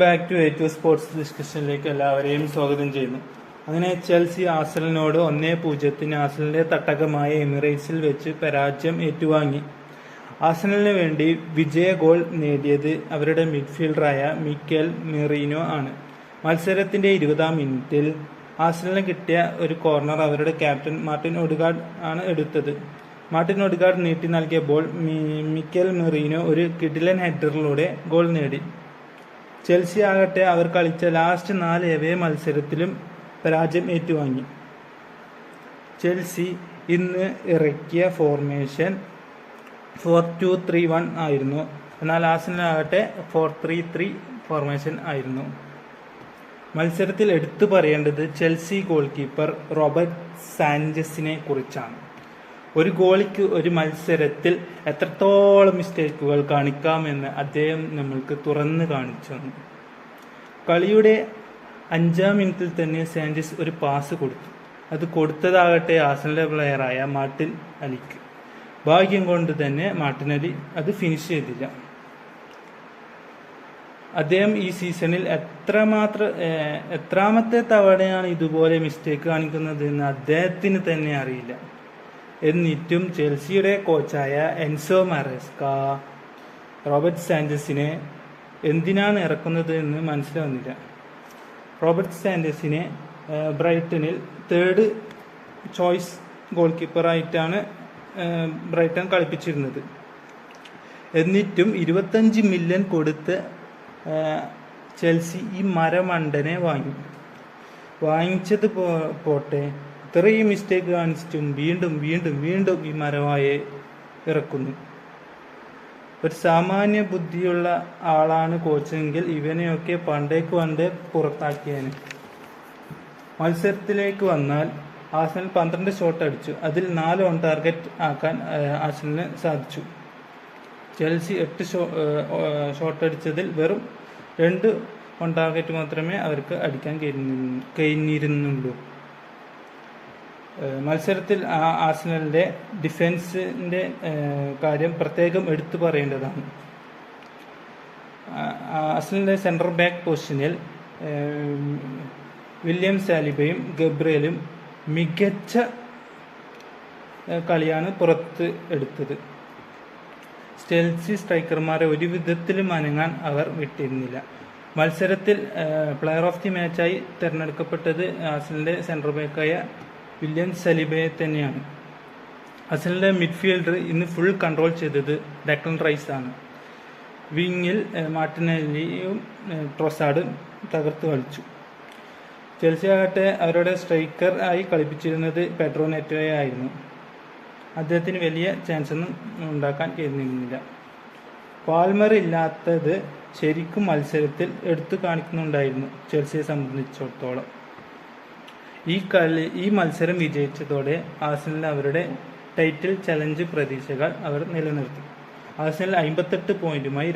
Back to A two sports ഡിസ്കഷനിലേക്ക് എല്ലാവരെയും സ്വാഗതം ചെയ്യുന്നു. അങ്ങനെ ചെൽസി ആസലിനോട് ഒന്നേ പൂജ്യത്തിന് ആസലിന്റെ തട്ടകമായ എമിറേറ്റ്സിൽ വെച്ച് പരാജയം ഏറ്റുവാങ്ങി. ആസലിന് വേണ്ടി വിജയ ഗോൾ നേടിയത് അവരുടെ മിഡ്ഫീൽഡറായ മിക്കേൽ മെറീനോ ആണ്. മത്സരത്തിന്റെ ഇരുപതാം മിനിറ്റിൽ ആസലിന് കിട്ടിയ ഒരു കോർണർ അവരുടെ ക്യാപ്റ്റൻ മാർട്ടിൻ ഒഡുഗാർഡ് ആണ് എടുത്തത്. മാർട്ടിൻ ഒഡുഗാർഡ് നീട്ടി നൽകിയ ബോൾ മിക്കേൽ മെറീനോ ഒരു കിഡിലൻ ഹെഡറിലൂടെ ഗോൾ നേടി. ചെൽസി ആകട്ടെ അവർ കളിച്ച ലാസ്റ്റ് നാല് എവേ മത്സരത്തിലും പരാജയം ഏറ്റുവാങ്ങി. ചെൽസി ഇന്ന് ഇറക്കിയ formation four two three one ആയിരുന്നു. എന്നാൽ ആസിനാകട്ടെ ഫോർ ത്രീ ത്രീ ഫോർമേഷൻ ആയിരുന്നു. മത്സരത്തിൽ എടുത്തു പറയേണ്ടത് ചെൽസി ഗോൾ കീപ്പർ റോബർട്ട് സാഞ്ചസിനെ കുറിച്ചാണ്. ഒരു ഗോളിക്ക് ഒരു മത്സരത്തിൽ എത്രത്തോളം മിസ്റ്റേക്കുകൾ കാണിക്കാമെന്ന് അദ്ദേഹം നമ്മൾക്ക് തുറന്ന് കാണിച്ചു. കളിയുടെ അഞ്ചാം മിനിറ്റിൽ തന്നെ സാഞ്ചസ് ഒരു പാസ് കൊടുത്തു. അത് കൊടുത്തതാകട്ടെ ആസനിലെ പ്ലെയറായ മാർട്ടിൻ അലിക്ക്. ഭാഗ്യം കൊണ്ട് തന്നെ മാർട്ടിൻ അലി അത് ഫിനിഷ് ചെയ്തില്ല. അദ്ദേഹം ഈ സീസണിൽ എത്രമാത്ര എത്രാമത്തെ തവണയാണ് ഇതുപോലെ മിസ്റ്റേക്ക് കാണിക്കുന്നത് എന്ന് അദ്ദേഹത്തിന് തന്നെ അറിയില്ല. എന്നിട്ടും ചെൽസിയുടെ കോച്ചായ എൻസോ മറസ്ക റോബർട്ട് സാഞ്ചസിനെ എന്തിനാണ് ഇറക്കുന്നത് എന്ന് മനസ്സിലാവുന്നില്ല. റോബർട്ട് സാൻഡേഴ്സിനെ ബ്രൈറ്റണിൽ തേർഡ് ചോയ്സ് ഗോൾ കീപ്പറായിട്ടാണ് ബ്രൈറ്റൺ കളിപ്പിച്ചിരുന്നത്. എന്നിട്ടും ഇരുപത്തഞ്ച് മില്യൺ കൊടുത്ത് ചെൽസി ഈ മരമണ്ടനെ വാങ്ങി. വാങ്ങിച്ചത് പോട്ടെ ഇത്രയും മിസ്റ്റേക്ക് കാണിച്ചിട്ടും വീണ്ടും വീണ്ടും വീണ്ടും ഈ മരവായെ ഇറക്കുന്നു. ഒരു സാമാന്യ ബുദ്ധിയുള്ള ആളാണ് കോച്ചെങ്കിൽ ഇവനെയൊക്കെ പണ്ടേക്ക് പണ്ടേ പുറത്താക്കിയാണ് മത്സരത്തിലേക്ക് വന്നാൽ ആസനൽ പന്ത്രണ്ട് ഷോട്ട് അടിച്ചു. അതിൽ നാല് ഓൺ ടാർഗറ്റ് ആക്കാൻ ആസനലിന് സാധിച്ചു. ചെൽസി എട്ട് ഷോ ഷോട്ട് അടിച്ചതിൽ വെറും രണ്ട് ഓൺ ടാർഗറ്റ് മാത്രമേ അവർക്ക് അടിക്കാൻ കഴിഞ്ഞിരുന്നുള്ളൂ. മത്സരത്തിൽ ആ- ആർസണലിന്റെ ഡിഫൻസിന്റെ കാര്യം പ്രത്യേകം എടുത്തു പറയേണ്ടതാണ്. ആ- ആർസണലിന്റെ സെൻട്രൽ ബാക്ക് പൊസിഷനിൽ വില്യം സാലിബയും ഗബ്രിയലും മികച്ച കളിയാണ് പുറത്ത് എടുത്തത്. സ്റ്റെൽസി സ്ട്രൈക്കർമാരെ ഒരു വിധത്തിലും അനങ്ങാൻ അവർ വിട്ടിരുന്നില്ല. മത്സരത്തിൽ പ്ലെയർ ഓഫ് ദി മാച്ചായി തിരഞ്ഞെടുക്കപ്പെട്ടത് ആസലിന്റെ സെൻട്രൽ ബാക്കായ വില്യം സലിബയെ തന്നെയാണ്. അസലിന്റെ മിഡ്ഫീൽഡർ ഇന്ന് ഫുൾ കൺട്രോൾ ചെയ്തത് ഡെക്ലൻ റൈസ് ആണ്. വിങ്ങിൽ മാർട്ടിനലിയും ട്രൊസാഡും തകർത്ത് കളിച്ചു. ചെൽസി അവരുടെ സ്ട്രൈക്കർ ആയി കളിപ്പിച്ചിരുന്നത് പെട്രോ നെറ്റോയെ ആയിരുന്നു. അദ്ദേഹത്തിന് വലിയ ചാൻസ് ഒന്നും ഉണ്ടാക്കാൻ കഴിഞ്ഞിരുന്നില്ല. പാൽമർ ഇല്ലാത്തത് ശരിക്കും മത്സരത്തിൽ എടുത്തു കാണിക്കുന്നുണ്ടായിരുന്നു ചെൽസിയെ സംബന്ധിച്ചിടത്തോളം. ഈ കളി ഈ മത്സരം വിജയിച്ചതോടെ ആസനിൽ അവരുടെ ടൈറ്റിൽ ചലഞ്ച് പ്രതീക്ഷകൾ അവർ നിലനിർത്തി. ആസനിൽ അമ്പത്തെട്ട് പോയിന്റുമായി